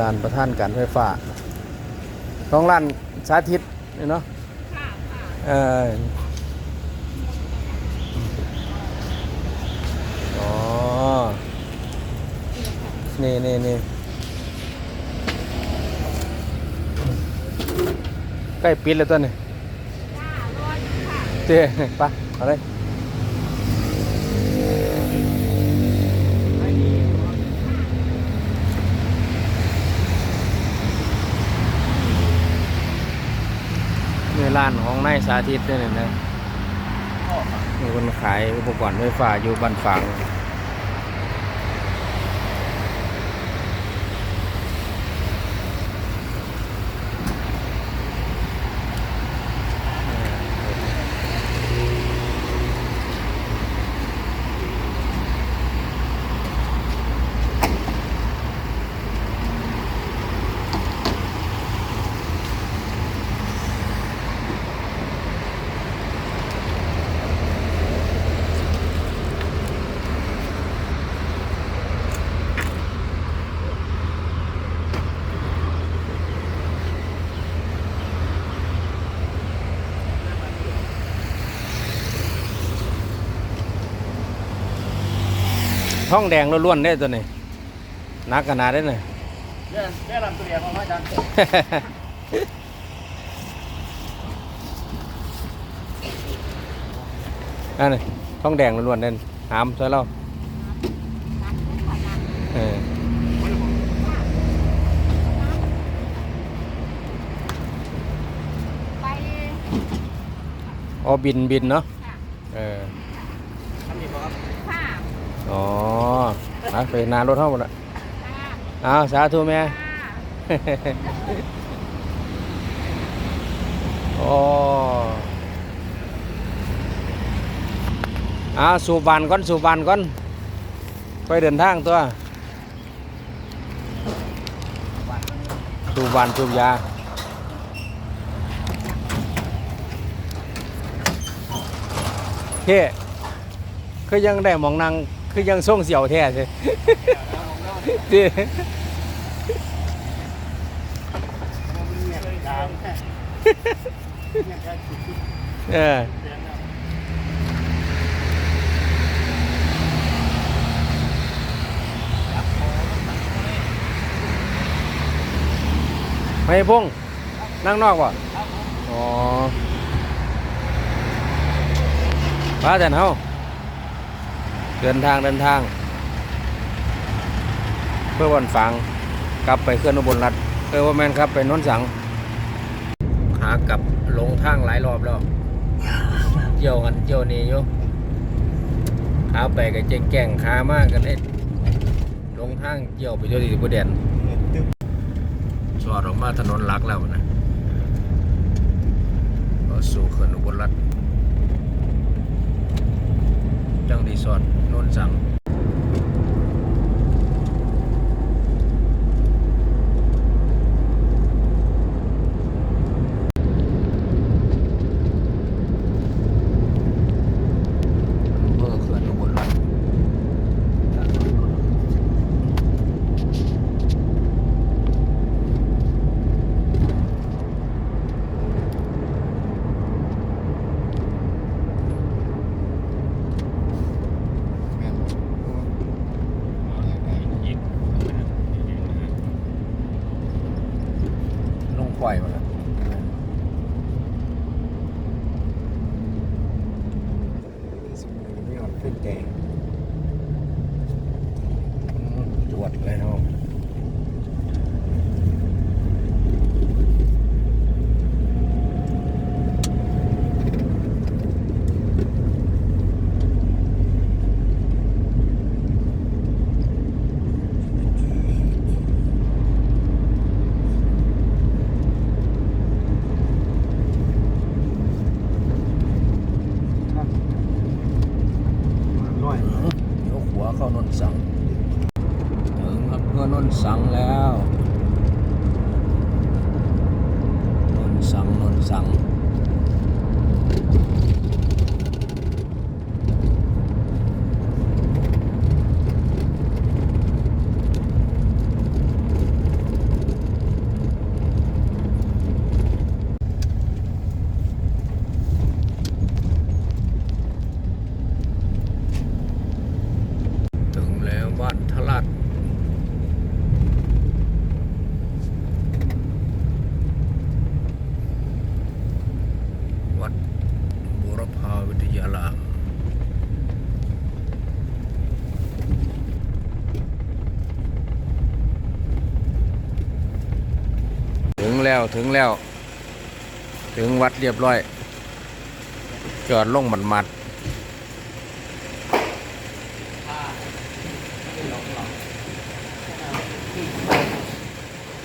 ลานประธานการไฟฟ้าของร้านสาธิตนี่เนาะค่ะค่ะเอออ๋อนี่นี่นี่ใกล้ปิดแล้วตัวนี้จ้ารออยู่ค่ะเจ๊ไปเอาเลยนี่ ร้านของนายสาธิตนี่นะมีคนขายอุปกรณ์ไฟฟ้าอยู่บ้านฝาง ท้องแดงล้วนๆได้ตัวนี้นักขนาดได้เลยเรื่องเรื่องลำตัวเดียวของอาจารย์อันนี้ท้องแดงล้วนๆเด่นหามใช่เลยค่ะนัดเอออ๋อบินบินเนาะเออทำดีป่ะครับ อ๋อมาไปนานรถเท่าหมดละค่ะอ้าวสาธุแม่ค่ะโอ้อ้าวสูบบานก่อนสูบบานก่อนไปเดินทางตัวสูบบานสูบยาเท่คือยังได้หมองนาง คือยังส่งเสียวแท่เท่ดาวแค่เออไม่พุ่งนั่งนอกป่ะอ๋อมาแต่เฮา เดินทางเดินทาง เพื่อวันฝังกลับไปเคลื่อนอุบลรัฐเออว่าแมนครับไปน้นสังขากลับลงทางหลายรอบแล้วเกี่ยวกันเกี่ยวนี่อยู่ขาไปกับเจงแก่งขามากกันเลยลงทางเกี่ยวไปเที่ยวที่บุเดนสอดออกมาถนนหลักแล้วนะก็สู่เขื่อนอุบลรัฐจังรี สอร์ทโนนสัง อำเภอเขื่อนอุบลรัตน์ลงปล่อยมาแล้ว นี่อดขึ้นแกงจวดเลยเนาะเดี๋ยวหัวเข้านนสัง ถึงอำเภอนนสังแล้ว นนสัง นนสัง แล้วถึงแล้ว ถึงวัดเรียบร้อยจอดลงหมัดมัด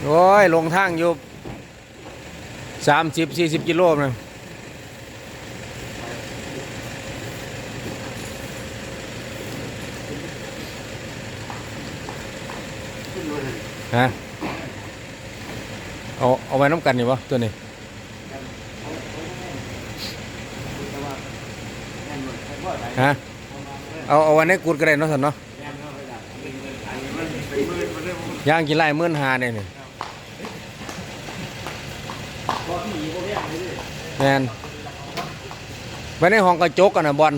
โอ้ย ลงทางอยู่สามสิบสี่สิบกิโลนะฮะ เอาเอาไว้น้ำกันนี่วะตัวนี้ฮะเอาเอาไว้ในกูดก็ได้เนาะสันเนาะย่างกี่ไร่เมื่อนหาเนี่ยนี่แมนไว้ในห้องกระจกกันนะบอล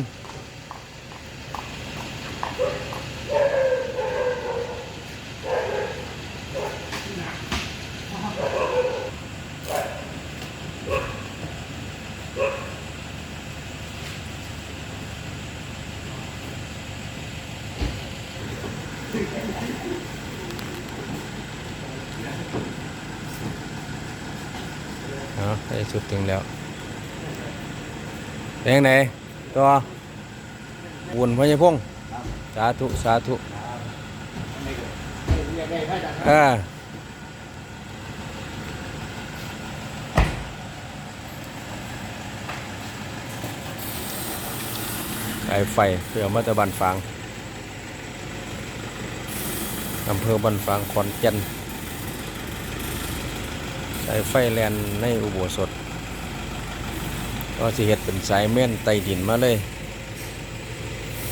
เอาได้สุดถึงแล้วเป็นยังไงตัวบุญพญพงษ์สาธุ สาธุเออสายไฟเพื่อมาตะบันฟาง อำเภอบันฟางขอนแก่นสายไฟแลนในอุโบสถ ก็สิเฮ็ดเป็นสายเม่นไตดินมาเลย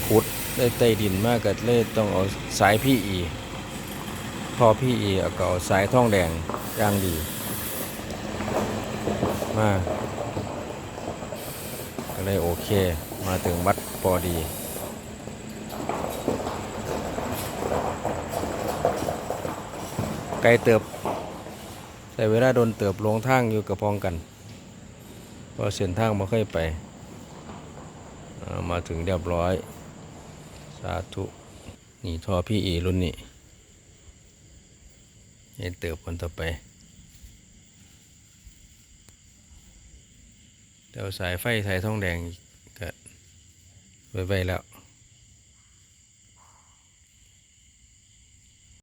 ขุดได้ไตดินมากก็เลยต้องเอาสายพี่อีพอพี่อีเอาก็เอาสายท่องแดงย่างดีมาก็เลยโอเคมาถึงวัดพอดี ไกลเติบใช้เวลาโดนเติบลงทางอยู่กับพองกันเพราะเส้นทางมาเคยไปามาถึงเรียบร้อย สาธุ นี่ทอพี่เอรุ่นนี้เห็นเติบคนต่อไปเดี๋ยวสายไฟสายทองแดงก็ไว้ไว้แล้ว